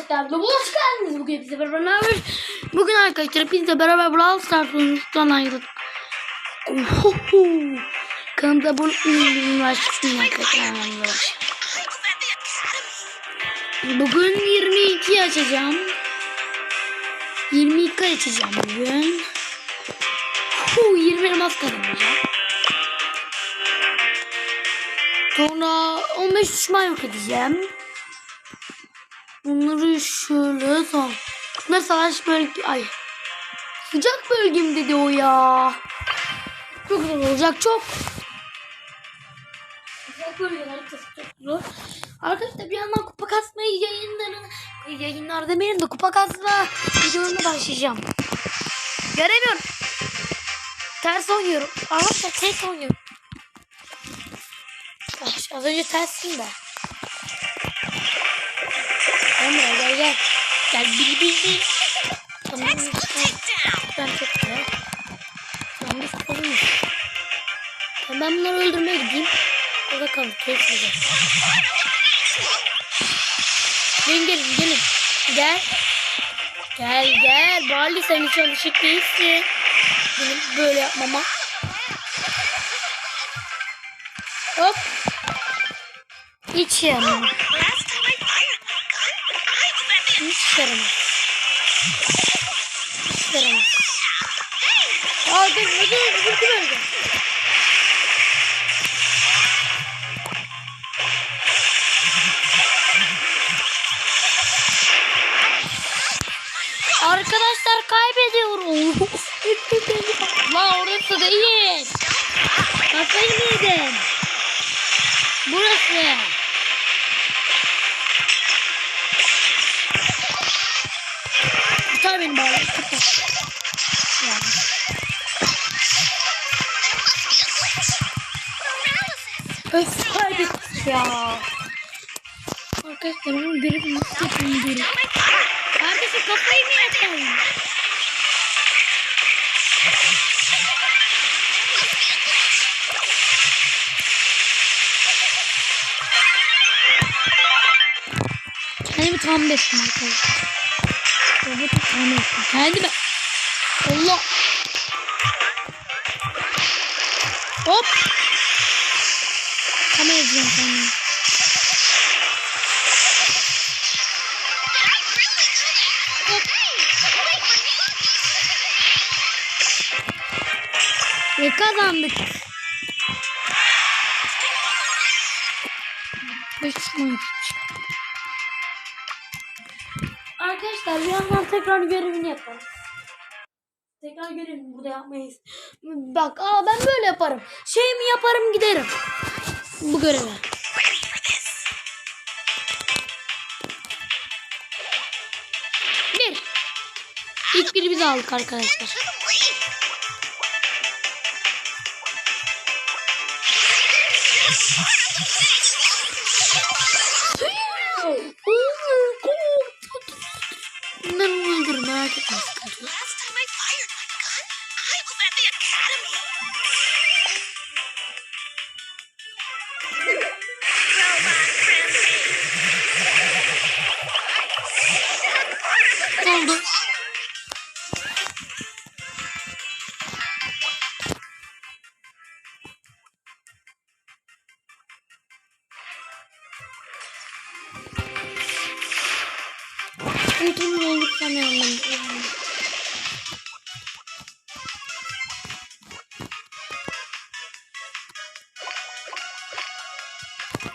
arkadaşlar. Hoş geldiniz bugün bize beraber? Bugün arkadaşlar biz de beraber Brawl Stars oyuncusundan ayrıldık. Ohoho. Abone olmayı başlayın arkadaşlar. Bugün 22 açacağım. 22 açacağım bugün. Hu, 20 elmas kazanacağım. Sonra 15 düşman yok edeceğim. Bunları şöyle tamam. Bunlar savaş bölge... Ay. Sıcak bölgem dedi o ya. Çok zor olacak çok. Sıcak bölgeler çok. Arkadaşlar bir yandan kupa kasmayı yayınlarına yayınlar demeyelim de kupa kasma videolarına başlayacağım. Göremiyorum. Ters oynuyorum. Arkadaşlar tek oynuyorum. Az önce tersim de. Gel buraya gel gel. Gel bil bil bil. Tamam. Ben çok güzel. Tamam biz kalıyoruz. Tamam, ben bunları öldürmeye gideyim. Orada kalın. Keyif yiyeceğim. Gelin gelin gelin. Gel. Gel gel. Bali sen hiç alışık değilsin. Benim böyle yapmama. Hop. Hiç yaramam. Hiç yaramam. Aa dur dur dur dur dur. Arkadaşlar kaybediyorum. La orası değil. Kafayı mı yedin? Burası. Arkadaşlar onun biri bir yapayım biri. Kardeşim kafayı mı yedin? Kendimi tamir ettim arkadaşlar. Robotu tamir ettim. Kendimi. Allah. Hop. Tamir edeceğim kendimi. Ve kazandık. Beş düşman Arkadaşlar bir yandan tekrar görevini yapalım. Tekrar görevini burada yapmayız. Bak aa ben böyle yaparım. Şey mi yaparım giderim. Bu göreve. Bir. İlk biri biz aldık arkadaşlar. Oldu? Olduk sanıyorum ben.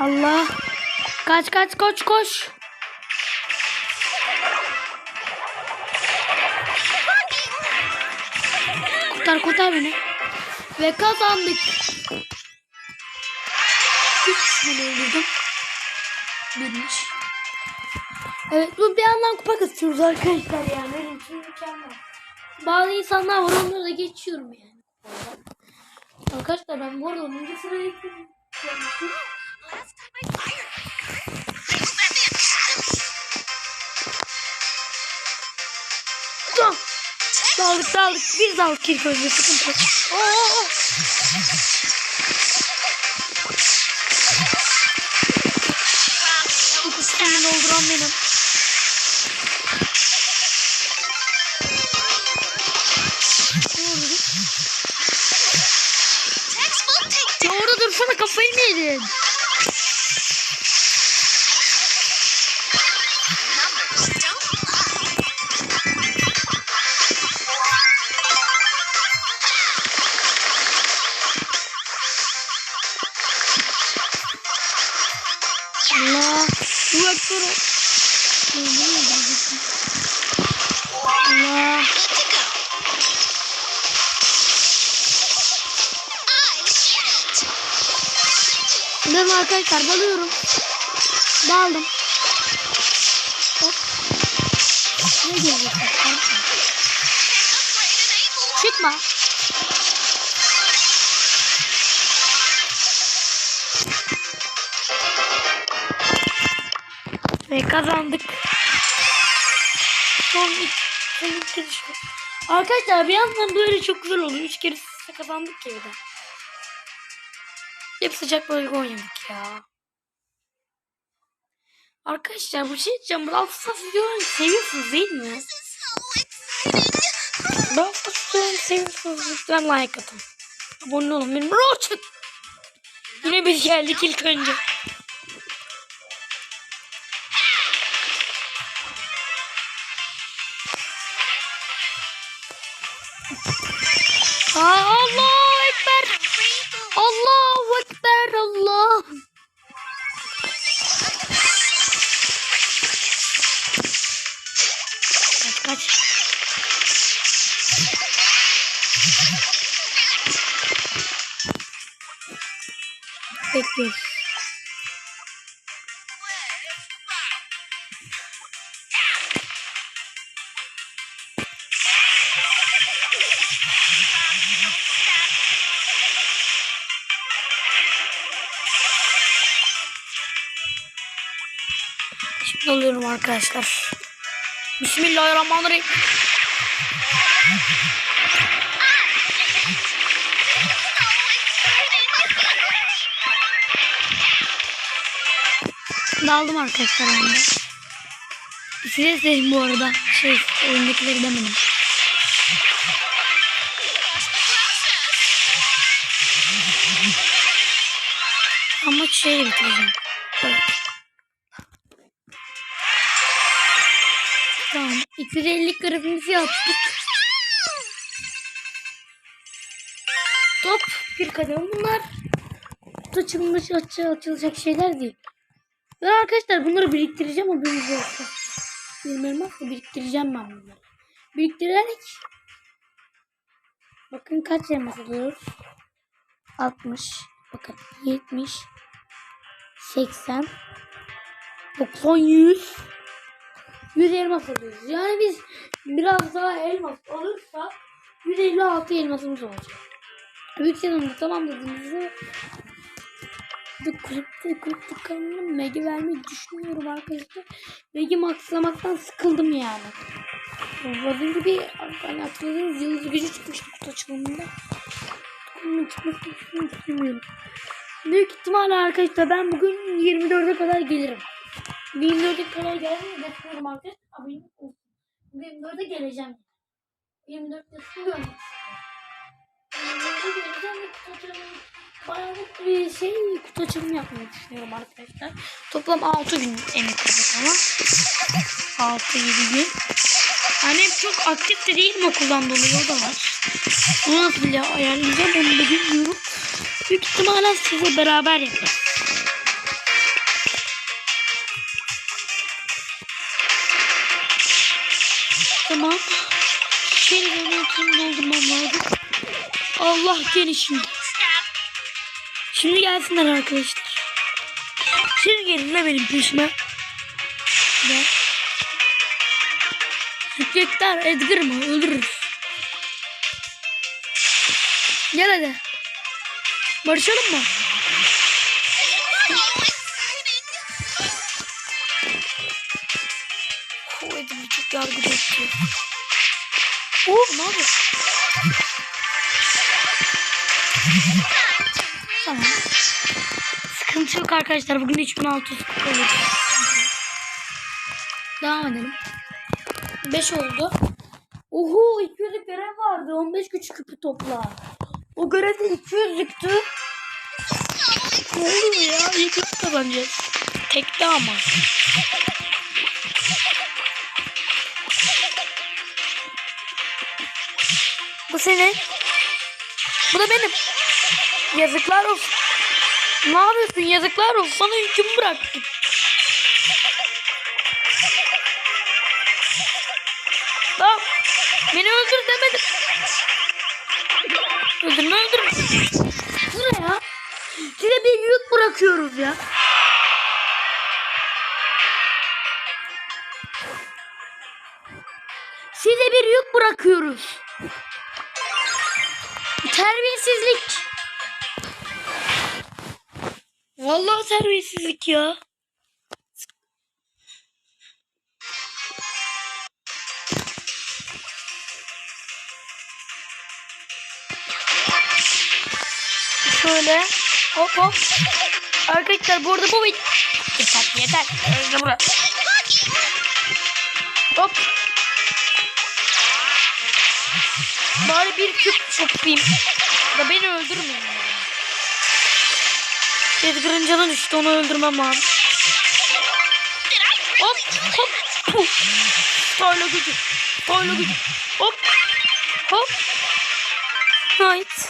Allah. Kaç kaç koş koş. Kurtar kurtar beni. Ve kazandık. Bilmiş. Evet bu bir yandan kupa kasıyoruz arkadaşlar yani. Bazı insanlar var onları da geçiyorum yani. Arkadaşlar ben bu arada 10. sıraya yapıyorum. Daldık daldık. Biz daldık ilk önce sıkıntı. Oo, Durun arkadaşlar dalıyorum. Daldım. Hop. Ne gelecek? Çıkma. Ve kazandık. Son iki, iki. Arkadaşlar bir yandan böyle çok güzel oluyor. Üç kere kazandık ki de. Hep sıcak bölge oynadık ya. Arkadaşlar bu şey diyeceğim. Brawl Stars videolarını seviyorsunuz değil mi? Brawl Stars videolarını seviyorsunuz. Lütfen like atın. Abone olun. Benim Roçuk. Yine biz geldik ilk önce. Allahu Ekber Allah. Kaç alıyorum arkadaşlar. Bismillahirrahmanirrahim. Şimdi aldım arkadaşlar ben de. Size dedim bu arada. Şey oyundakileri demedim. Ama şey bitireceğim. Evet. 250 grafimizi yaptık. Top bir kadem bunlar. Açılmış açı, açılacak şeyler değil. Ben arkadaşlar bunları biriktireceğim haberiniz olsun. Benim elmasla biriktireceğim ben bunları. Biriktirerek bakın kaç elmas alıyoruz? 60 bakın 70 80 90 100 100 elmas alıyoruz. Yani biz biraz daha elmas alırsak 156 elmasımız olacak. Büyük sezonu tamamladığımızda kulüpte kulüpte kanalına mega vermeyi düşünüyorum arkadaşlar. Mega maxlamaktan sıkıldım yani. Az önce bir hani hatırladığınız yıldız gücü çıkmıştı kutu açılımında. Onun çıkmasını düşünmüyorum. Büyük ihtimalle arkadaşlar ben bugün 24'e kadar gelirim. 24'e kadar gelmeyi bekliyorum arkadaşlar. Haberin olsun. 24'e geleceğim. 24'te su görmek istiyorum. 24'e geleceğim ve kutu açılımı bayağı bir şey kutu açılımı yapmayı düşünüyorum arkadaşlar. Toplam 6 gün emek olacak ama. 6-7 gün. Hep çok aktif de değilim okuldan dolayı o da var. Onu nasıl bile ayarlayacağım onu da bilmiyorum. Büyük ihtimalle size beraber yaparız. Gene şimdi. Gelsinler arkadaşlar. Şimdi gelin de benim peşime. Gel. Gökler Edgar mı? Öldürürüz. Gel hadi. Barışalım mı? O Edgar çok yargı bekliyor. Oo ne yapıyor? Tamam. Sıkıntı yok arkadaşlar. Bugün 3600 kupa olacak. Devam edelim. 5 oldu. Oho 200'lük görev vardı. 15 güç küpü topla. O görev de 200'lüktü. Ne oluyor ya? Kötü kazanacağız. Tekte ama. Bu senin. Bu da benim. Yazıklar olsun. Ne yapıyorsun? Yazıklar olsun. Sana hüküm bıraktım. Bak. Beni öldür demedim. Öldürme öldürme. Bu ne ya? Size bir yük bırakıyoruz ya. Size bir yük bırakıyoruz. Terbiyesizlik. Vallahi terbiyesizlik ya. Şöyle hop hop. Arkadaşlar bu arada bu video... Yeter yeter. Öyle bırak. Hop. Bari bir küp sokayım. Da beni öldürmeyin. Edgar'ın canı düştü onu öldürmem lazım. Hop hop puf. Parla gücü. Parla gücü. Hop. Hop. Right.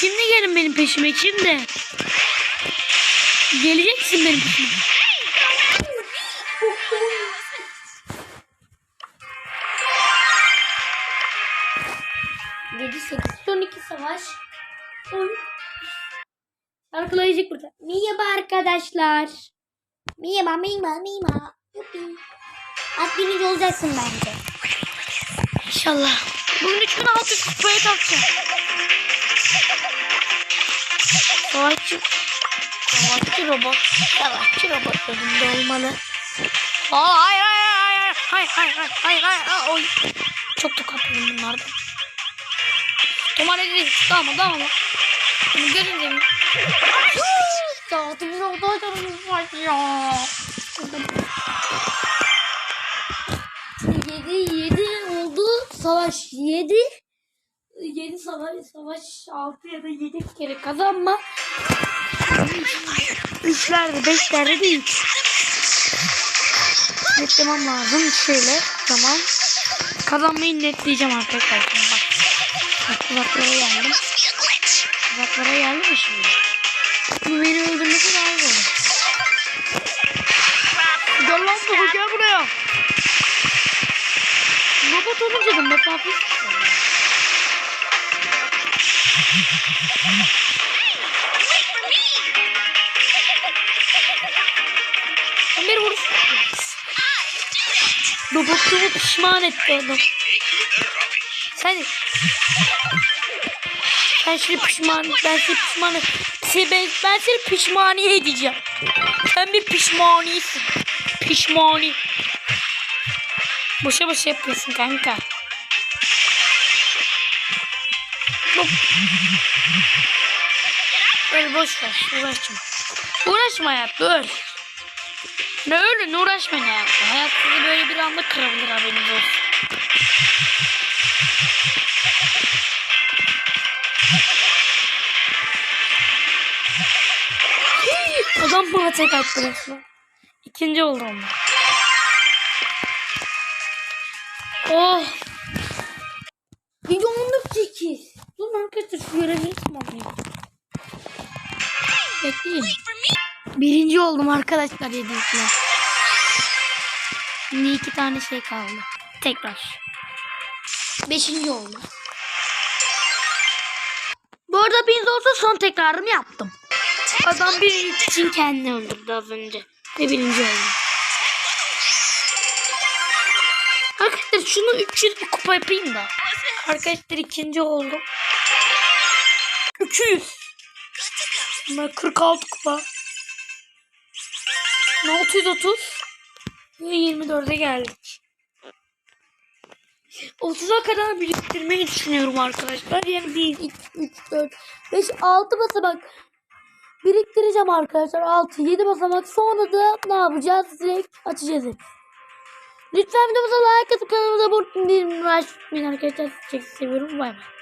Şimdi gelin benim peşime şimdi. Geleceksin benim peşime. Gece 8 yavaş. Oy. Şarkılayacak burada. Merhaba arkadaşlar. Merhaba, merhaba, merhaba. Yuppi. At birinci olacaksın bence. İnşallah. Bugün 3600 kupaya takacağım. Savaşçı. Savaşçı robot. Savaşçı robot önünde olmalı. Aa, hayır hayır hayır hayır hayır hayır hayır hayır. Oy. Çok tokatladım bunlardan. Tomar edin. Tamam tamam. Bunu görünce mi? Dağıtı bir oldu canımız var ya. Yedi yedi oldu. Savaş yedi. Yedi savaş savaş altı ya da yedi kere kazanma. Üçlerde beşlerde değil. Netlemem lazım. Şöyle tamam. Kazanmayı netleyeceğim arkadaşlar. Şimdi bak. Bak uzaklara geldim. Uzaklara geldim mi şimdi? Bu beni öldürmesi daha iyi olur. Gel lan bu gel buraya. Robot olunca da mesafe istiyor. Wait for me! Sen beni vur. Robotumu pişman etti adam. Sen ben seni pişman ben seni pişman ben, ben seni pişmaniye edeceğim. Sen bir pişmanisin. Pişmani. Boşa boşa yapıyorsun kanka. Öyle boş ver. Uğraşma. Uğraşma hayat dur. Ne ölün uğraşma ne yapma. Hayat sizi böyle bir anda kırabilir haberiniz olsun. Adam bana tek attı resmen. İkinci oldu ama. Oh. Video 18. Dur arkadaşlar şu görevleri tamamlayayım. Bekleyin. Birinci oldum arkadaşlar yedilikle. Şimdi iki tane şey kaldı. Tekrar. Beşinci oldum. Bu arada biz olsa son tekrarımı yaptım. Adam birinci için kendini öldürdü az önce. Ve birinci oldu. Arkadaşlar şunu 300 bir kupa yapayım da. Arkadaşlar ikinci oldum. 200. Bunlar 46 kupa. 630 ve 24'e geldik. 30'a kadar biriktirmeyi düşünüyorum arkadaşlar. Yani 1, 2, 3, 4, 5, 6 basamak biriktireceğim arkadaşlar. 6, 7 basamak. Sonra da ne yapacağız? Direkt açacağız. Lütfen videomuza like atıp kanalımıza abone olmayı unutmayın arkadaşlar. Sizi seviyorum. Bay bay.